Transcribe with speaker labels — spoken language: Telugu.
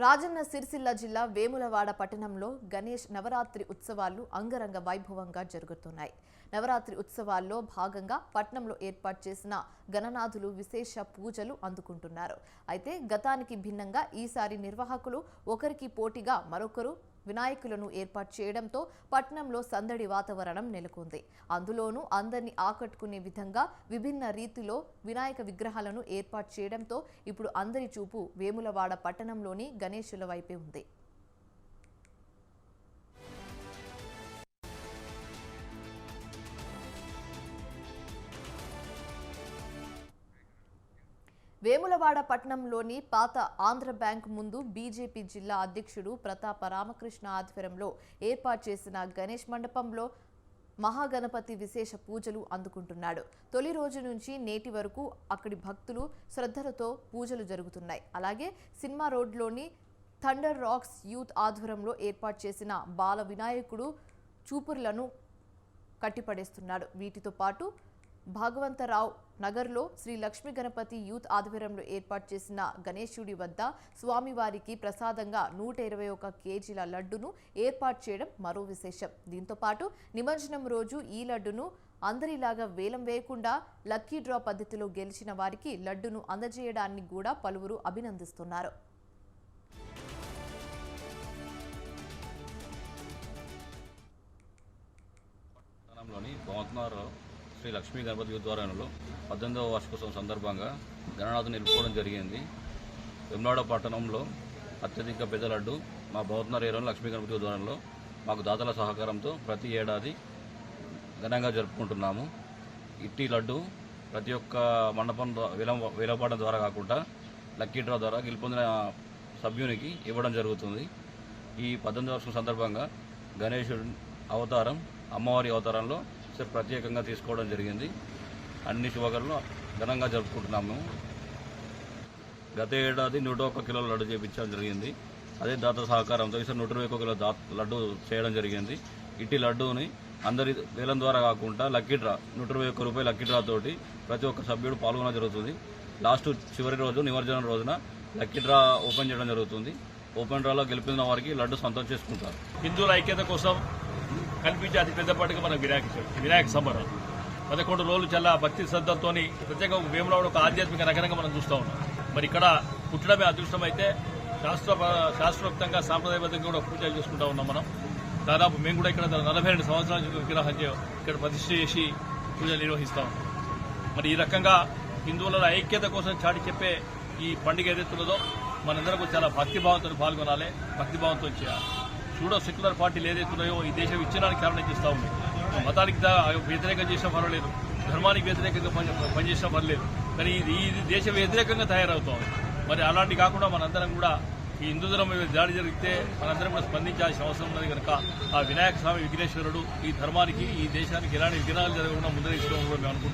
Speaker 1: రాజన్న సిరిసిల్ల జిల్లా వేములవాడ పట్టణంలో గణేష్ నవరాత్రి ఉత్సవాలు అంగరంగ వైభవంగా జరుగుతున్నాయి. నవరాత్రి ఉత్సవాల్లో భాగంగా పట్నంలో ఏర్పాటు చేసిన గణనాథులు విశేష పూజలు అందుకుంటున్నారు. అయితే గతానికి భిన్నంగా ఈసారి నిర్వాహకులు ఒకరికి పోటీగా మరొకరు వినాయకులను ఏర్పాటు చేయడంతో పట్నంలో సందడి వాతావరణం నెలకొంది. అందులోనూ అందరినీ ఆకట్టుకునే విధంగా విభిన్న రీతిలో వినాయక విగ్రహాలను ఏర్పాటు చేయడంతో ఇప్పుడు అందరి చూపు వేములవాడ పట్టణంలోని గణేశుల వైపే ఉంది. వేములవాడ పట్టణంలోని పాత ఆంధ్ర బ్యాంక్ ముందు బీజేపీ జిల్లా అధ్యక్షుడు ప్రతాప రామకృష్ణ ఆధ్వర్యంలో ఏర్పాటు చేసిన గణేష్ మండపంలో మహాగణపతి విశేష పూజలు అందుకుంటున్నాడు. తొలి రోజు నుంచి నేటి వరకు అక్కడి భక్తులు శ్రద్ధలతో పూజలు జరుగుతున్నాయి. అలాగే సినిమా రోడ్లోని థండర్ రాక్స్ యూత్ ఆధ్వర్యంలో ఏర్పాటు చేసిన బాల వినాయకుడు చూపుర్లను కట్టిపడేస్తున్నాడు. వీటితో పాటు భాగవంతరావు నగర్లో శ్రీ లక్ష్మీ గణపతి యూత్ ఆధ్వర్యంలో ఏర్పాటు చేసిన గణేశుడి వద్ద స్వామివారికి ప్రసాదంగా నూట ఇరవై ఒక కేజీల లడ్డును ఏర్పాటు చేయడం మరో విశేషం. దీంతో పాటు నిమజ్జనం రోజు ఈ లడ్డును అందరిలాగా వేలం వేయకుండా లక్కీ డ్రా పద్ధతిలో గెలిచిన వారికి లడ్డును అందజేయడాన్ని కూడా పలువురు అభినందిస్తున్నారు.
Speaker 2: లోని శ్రీ లక్ష్మీ గణపతి యుద్ధారణలో పద్దెనిమిదవ వార్షికోత్సవం సందర్భంగా గణనాథం నిలుపుకోవడం జరిగింది. వెమ్నాడ పట్టణంలో అత్యధిక పెద్ద లడ్డు మా భవత్నార్ ఏరియాలో లక్ష్మీ గణపతి యుద్ధారణలో మాకు దాతల సహకారంతో ప్రతి ఏడాది ఘనంగా జరుపుకుంటున్నాము. ఇట్టి లడ్డు ప్రతి ఒక్క మండపం ద్వా- ద్వారా కాకుండా లక్కీ డ్రా ద్వారా గెలుపొందిన సభ్యునికి ఇవ్వడం జరుగుతుంది. ఈ పద్దెనిమిది వర్షం సందర్భంగా గణేశుడి అవతారం అమ్మవారి అవతారంలో ప్రత్యేకంగా తీసుకోవడం జరిగింది. అన్ని శుభకరలు ఘనంగా జరుపుకుంటున్నాము గత ఏడాది నూట ఒక్క కిలోల లడ్డు చేయించడం జరిగింది. అదే దాత సహకారంతో ఈసారి నూట ఇరవై ఒక్క కిలో దా లడ్డు చేయడం జరిగింది. ఇట్టి లడ్డూని అందరి వేలం ద్వారా కాకుండా లక్కీ డ్రా నూట ఇరవై ఒక్క రూపాయల లక్కీ డ్రా తోటి ప్రతి ఒక్క సభ్యుడు పాల్గొనడం జరుగుతుంది. లాస్ట్ చివరి రోజు నిమజ్జనం రోజున లక్కీ డ్రా ఓపెన్ చేయడం జరుగుతుంది. ఓపెన్ డ్రాలో గెలిపిన వారికి లడ్డు సొంతం చేసుకుంటారు.
Speaker 3: హిందువుల ఐక్యత కోసం కనిపించే అతి పెద్ద పండుగ మన వినాయక చవితి వినాయక సంబరం పదకొండు రోజులు చాలా భక్తి శ్రద్ధలతో ప్రత్యేక వేములవాడ ఒక ఆధ్యాత్మిక నగరంగా మనం చూస్తూ ఉన్నాం. మరి ఇక్కడ పుట్టడమే అదృష్టం అయితే శాస్త్ర శాస్త్రోక్తంగా సాంప్రదాయబద్ధంగా కూడా పూజలు చేసుకుంటా ఉన్నాం మనం. దాదాపు మేము కూడా ఇక్కడ నలభై రెండు సంవత్సరాల నుంచి విగ్రహం ఇక్కడ ప్రతిష్ఠ చేసి పూజలు నిర్వహిస్తా ఉన్నాం. మరి ఈ రకంగా హిందువులలో ఐక్యత కోసం చాటి చెప్పే ఈ పండుగ ఏదైతున్నదో మనందరం కూడా చాలా భక్తిభావంతో పాల్గొనాలి భక్తిభావంతో చేయాలి. చూడో సెక్యులర్ పార్టీలు ఏదైతున్నాయో ఈ దేశం విచ్ఛిన్నానికి కారణం చేస్తూ ఉంది. మతానికి వ్యతిరేకం వ్యతిరేకంగా చేసినా పర్వాలేదు. ధర్మానికి వ్యతిరేకంగా పని- పనిచేసినా పర్లేదు కానీ ఇది ఇది దేశ వ్యతిరేకంగా తయారవుతోంది. మరి అలాంటి కాకుండా మనందరం కూడా ఈ హిందూ ధర్మం మీద దాడి జరిగితే మనందరం కూడా స్పందించాల్సిన అవసరం ఉన్నది కనుక ఆ వినాయక స్వామి విఘ్నేశ్వరుడు ఈ ధర్మానికి ఈ దేశానికి ఎలాంటి విఘ్నాలు జరగకుండా ముందర కూడా మేము అనుకుంటాం